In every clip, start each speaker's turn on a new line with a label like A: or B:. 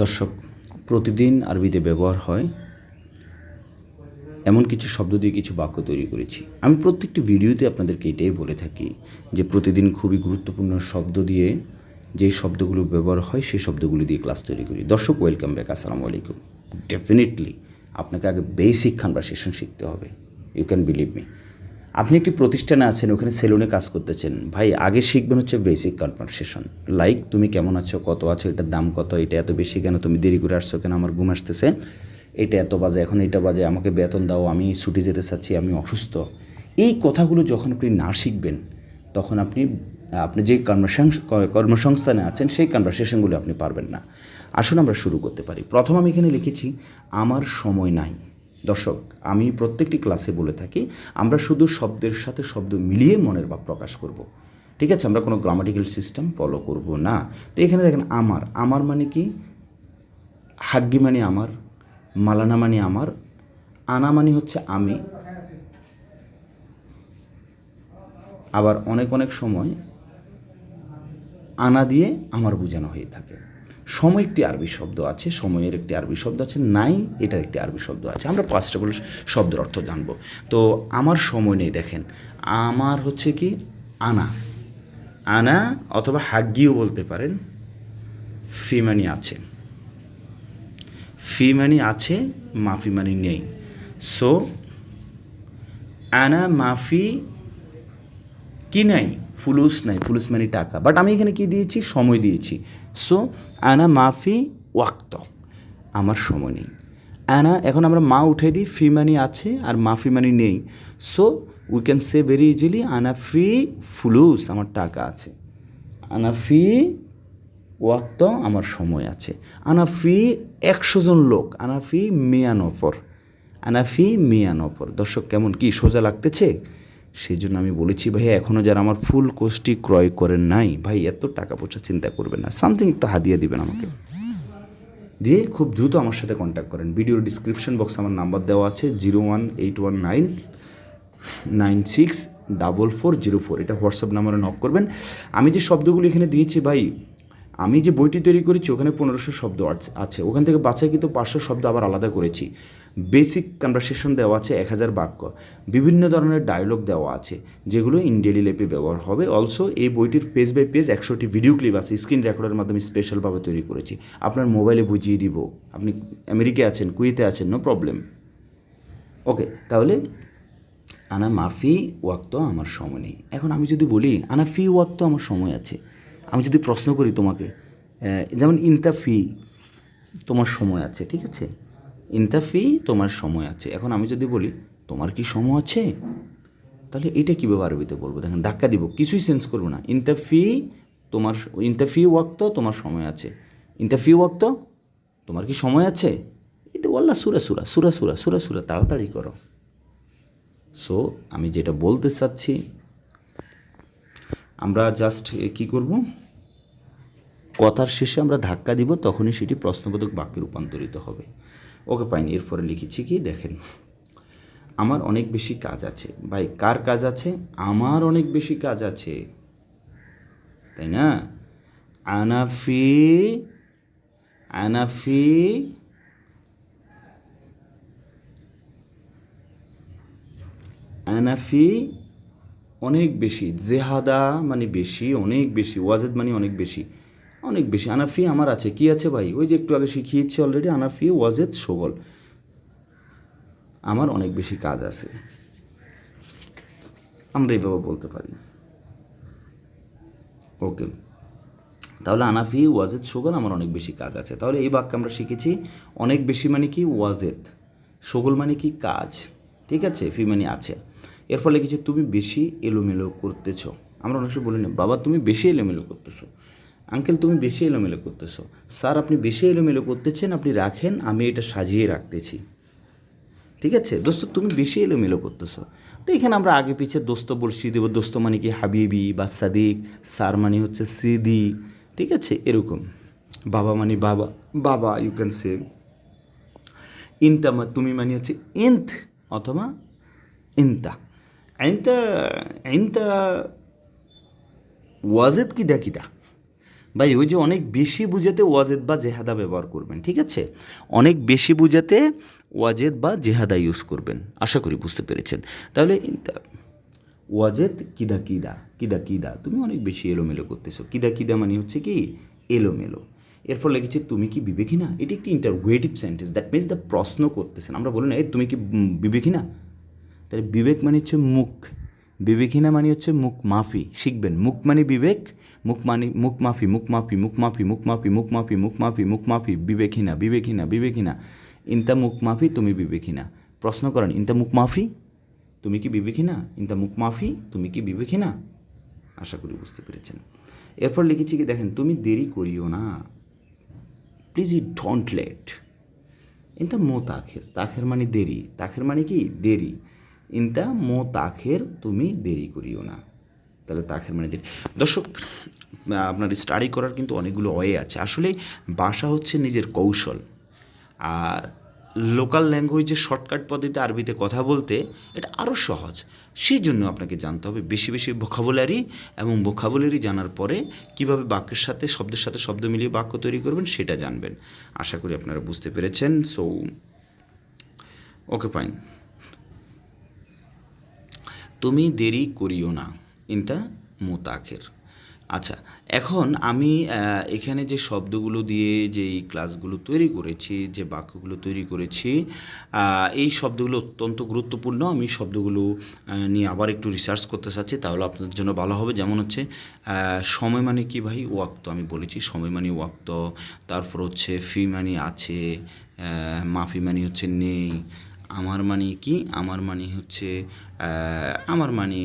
A: দর্শক, প্রতিদিন আরবিতে ব্যবহার হয়, এমন কিছু শব্দ দিয়ে কিছু বাক্য তৈরি করেছি। আমি প্রত্যেকটি ভিডিওতে আপনাদেরকে এটাই বলে থাকি যে প্রতিদিন খুবই গুরুত্বপূর্ণ শব্দ দিয়ে যে শব্দগুলো ব্যবহার হয়, সেই শব্দগুলো দিয়ে ক্লাস তৈরি করি। দর্শক ওয়েলকাম ব্যাক আসসালামু আলাইকুম। ডেফিনেটলি আপনাকে আগে বেসিক কনভারসেশন শিখতে হবে। ইউ ক্যান বিলিভ মি আপনি একটি প্রতিষ্ঠানে আছেন, ওখানে সেলুনে কাজ করতেছেন। ভাই, আগে শিখবেন হচ্ছে বেসিক কনভারসেশন লাইক তুমি কেমন আছো? কত আছো? এটার দাম কত? এটা এত বেশি কেন? তুমি দেরি করে আসছো কেন? আমার ঘুম আসতেছে। এটা এত বাজে, এখন এটা বাজে, আমাকে বেতন দাও, আমি ছুটি যেতে চাচ্ছি, আমি অসুস্থ। এই কথাগুলো যখন আপনি না শিখবেন, তখন আপনি আপনি যে কর্মসংস কর্মসংস্থানে আছেন, সেই কনভারসেশনগুলো আপনি পারবেন না। আসুন আমরা শুরু করতে পারি। প্রথম আমি এখানে লিখেছি, আমার সময় নাই। দর্শক, আমি প্রত্যেকটি ক্লাসে বলে থাকি, আমরা শুধু শব্দের সাথে শব্দ মিলিয়ে মনের ভাব প্রকাশ করব। ঠিক আছে? আমরা কোনো গ্রামাটিক্যাল সিস্টেম ফলো করব না। তো এখানে দেখেন, আমার। আমার মানে কি? হাগ্গি মানে আমার, মালানা মানে আমার, আনা মানে হচ্ছে আমি। আবার অনেক অনেক সময় আনা দিয়ে আমার বোঝানো হয়ে থাকে। সময় একটি আরবি শব্দ আছে, সময়ের একটি আরবি শব্দ আছে, নাই এটার একটি আরবি শব্দ আছে। আমরা পাঁচটা বলে শব্দের অর্থ জানব। তো আমার সময় নেই, দেখেন। আমার হচ্ছে কি? আনা। আনা অথবা হাগ্গিও বলতে পারেন। ফিমানি আছে। ফি মানি আছে, মাফি মানি নেই। সো আনা, মাফি কি নাই? ফুলুস নাই, ফুলুস মানে টাকা। বাট আমি এখানে কি দিয়েছি? সময় দিয়েছি। সো আনা মাফি ওয়াক্ত। আমার সময় নেই। আনা, এখন আমরা মা উঠে দিই ফি মানি আছে আর মাফি মানি নেই। So we can say very easily আনা ফি ফুলুস, আমার টাকা আছে। আনা ফি ওয়াক্ত, আমার সময় আছে। আনা ফি একশো জন লোক আনাফি মিয়ানপর। আনাফি মিয়ানপর। দর্শক, কেমন? কি সোজা লাগতেছে? সেই জন্য আমি বলেছি ভাই এখনও যারা আমার ফুল কোর্সটি ক্রয় করেন নাই, ভাই, এত টাকা পয়সা চিন্তা করবেন না। সামথিং একটু হাদিয়া দিবেন আমাকে। দিয়ে খুব দ্রুত আমার সাথে কন্ট্যাক্ট করেন। ভিডিওর ডিসক্রিপশন বক্সে আমার নাম্বার দেওয়া আছে zero one eight one nine nine six double four zero four এটা হোয়াটসঅ্যাপ নাম্বারে নক করবেন। আমি যে শব্দগুলো এখানে দিয়েছি, ভাই আমি যে বইটি তৈরি করেছি, ওখানে পনেরোশো শব্দ আছ- ওখান থেকে বাছাইকৃত পাঁচশো শব্দ আবার আলাদা করেছি। বেসিক কনভারসেশন দেওয়া আছে এক হাজার বাক্য। বিভিন্ন ধরনের ডায়লগ দেওয়া আছে, যেগুলো ইন ডেলি লাইফে ব্যবহার হবে। অলসো এই বইটির পেজ বাই পেজ একশোটি ভিডিও ক্লিপ আছে স্ক্রিন রেকর্ডের মাধ্যমে স্পেশালভাবে তৈরি করেছি। আপনার মোবাইলে বুঝিয়ে দিব। আপনি আমেরিকায় আছেন, কুয়েতে আছেন নো প্রবলেম ওকে তাহলে, আনা মাফি ওয়াক্ত আমার সময় নেই। এখন আমি যদি বলি, আনা ফি ওয়াক্ত আমার সময় আছে। আমি যদি প্রশ্ন করি তোমাকে যেমন ইনতা ফি তোমার সময় আছে, ঠিক আছে? ইনতা ফি তোমার সময় আছে। এখন আমি যদি বলি, তোমার কি সময় আছে? তাহলে এটা কীভাবে আরবিতে বলব? দেখেন, ধাক্কা দিব, কিছুই সেন্স করব না। ইনতা ফি তোমার ইনতা ফি ওয়াক্ত তোমার সময় আছে। ইনতা ফি ওয়াক্ত, তোমার কি সময় আছে? এটা বললা সুরা সুরা সুরা সুরা সুরা সুরা, তাড়াতাড়ি করো। সো আমি যেটা বলতে চাচ্ছি, আমরা জাস্ট কি করব? কথার শেষে আমরা ধাক্কা দিব, তখনই সেটি প্রশ্নবোধক বাক্যে রূপান্তরিত হবে। ওকে পাইনি, এরপরে লিখেছি কি, দেখেন, আমার অনেক বেশি কাজ আছে। ভাই, কার কাজ আছে? আমার অনেক বেশি কাজ আছে। তাই না? আনাফি আনাফি আনাফি অনেক বেশি, জেহাদা মানে বেশি, অনেক বেশি, ওয়াজেদ মানে অনেক বেশি। অনেক বেশি। আনাফি আমার আছে। কি আছে ভাই? ওই যে একটু আগে শিখিয়েছি অলরেডি আনাফি, ওয়াজেদ সগল আমার অনেক বেশি কাজ আছে। আমরা এইভাবে বলতে পারি। ওকে। তাহলে আনাফি, ওয়াজেদ সগল আমার অনেক বেশি কাজ আছে। তাহলে এই বাক্যে আমরা শিখেছি, অনেক বেশি মানে কি? ওয়াজেদ। সগল মানে কি? কাজ। ঠিক আছে? ফি মানে আছে। এর ফলে কিছু তুমি বেশি এলোমেলো করতেছো। আমরা অনেক সময় বলি না, বাবা, তুমি বেশি এলোমেলো করতেছো। আঙ্কেল, তুমি বেশি এলোমেলো করতেছো। স্যার, আপনি বেশি এলোমেলো করতেছেন, আপনি রাখেন, আমি এটা সাজিয়ে রাখতেছি। ঠিক আছে? দোস্ত, তুমি বেশি এলোমেলো করতেছো। তো এখানে আমরা আগে পিছে দোস্ত বলছি, দেবো দোস্ত মানে কি হাবিবি বা সাদিক, স্যার মানে হচ্ছে সিদি, ঠিক আছে? এরকম। বাবা মানে বাবা বাবা ইউ ক্যান সে ইনতা তুমি মানে হচ্ছে ইন্থ অথবা ইনতা। ইনতা ইনতা ওয়াজেদ কিদা কিদা ভাই, ওই যে অনেক বেশি বুঝাতে ওয়াজেদ বা জেহাদা ব্যবহার করবেন, ঠিক আছে? অনেক বেশি বুঝাতে ওয়াজেদ বা জেহাদা ইউজ করবেন, আশা করি বুঝতে পেরেছেন। তাহলে ওয়াজেদ কিদা কিদা কিদা কিদা, তুমি অনেক বেশি এলোমেলো করতেছো। কিদা কিদা মানে হচ্ছে কি? এলোমেলো। এরপর লেগেছে তুমি কি বিবেকী না? এটি একটি interrogative sentence that means the প্রশ্ন করতেছেন। আমরা বলি না, এই, তুমি কি বিবেকী না? তাহলে বিবেক মানে হচ্ছে মুখ। বিবেকিনা মানে হচ্ছে মুখ মাফি, শিখবেন। মুখ মানে বিবেক মুখ মুখমাফি মুখমাফি মুখমাফি মুখমাফি মুখমাফি মুখ মাফি মুখ মাফি মুখ মাফি মুখ মাফি মুখ মাফি বিবেকিনা বিবেকিনা বিবেকিনা ইনতা মুখমাফি, তুমি বিবেকিনা প্রশ্ন করেন, ইনতা মুখমাফি, তুমি কি বিবেকিনা ইনতা মুখমাফি, তুমি কি বিবেকিনা আশা করি বুঝতে পেরেছেন। এরপর লিখেছি কি, দেখেন, তুমি দেরি করিও না। প্লিজ ই ডোন্ট লেট ইনতা মো তাখের তাখের মানে দেরি। তাখের মানে কি? দেরি। ইনতা মো তাখের তুমি দেরি করিও না। তাহলে তাখের মানে দিন। দর্শক, আপনার স্টাডি করার কিন্তু অনেকগুলো ওয়ে আছে। আসলে ভাষা হচ্ছে নিজের কৌশল। আর লোকাল ল্যাঙ্গুয়েজে শর্টকাট পদ্ধতিতে আরবিতে কথা বলতে এটা আরও সহজ। সেই জন্য আপনাকে জানতে হবে বেশি বেশি ভোকাবুলারি এবং ভোকাবুলারি জানার পরে কীভাবে বাক্যের সাথে, শব্দের সাথে শব্দ মিলিয়ে বাক্য তৈরি করবেন সেটা জানবেন। আশা করি আপনারা বুঝতে পেরেছেন। সো ওকে ফাইন তুমি দেরি করিও না। ইনটা মোতাখের। আচ্ছা এখন আমি এখানে যে শব্দগুলো দিয়ে যে এই ক্লাসগুলো তৈরি করেছি, যে বাক্যগুলো তৈরি করেছি এই শব্দগুলো অত্যন্ত গুরুত্বপূর্ণ। আমি শব্দগুলো নিয়ে আবার একটু রিসার্চ করতে চাচ্ছি, তাহলে আপনাদের জন্য ভালো হবে। যেমন হচ্ছে সময় মানে কি ভাই? ওয়াক্ত আমি বলেছি, সময় মানে ওয়াক্ত। তারপর হচ্ছে ফি মানে আছে মাফি মানে হচ্ছে নেই। আমার মানে কি? আমার মানে হচ্ছে আমার মানে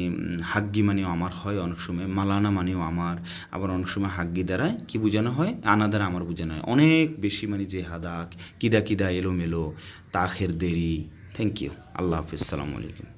A: হাগ্গি মানেও আমার হয় অনেক সময়, মালানা মানেও আমার, আবার অনেক সময় হাগ্গি দ্বারা কি বোঝানো হয়? আনা দ্বারা আমার বোঝানো হয়। অনেক বেশি মানে যে হাদা কিদা কিদা এলোমেলো, তাখের দেরি। থ্যাংক ইউ আল্লাহ হাফিজ। সালামু আলাইকুম।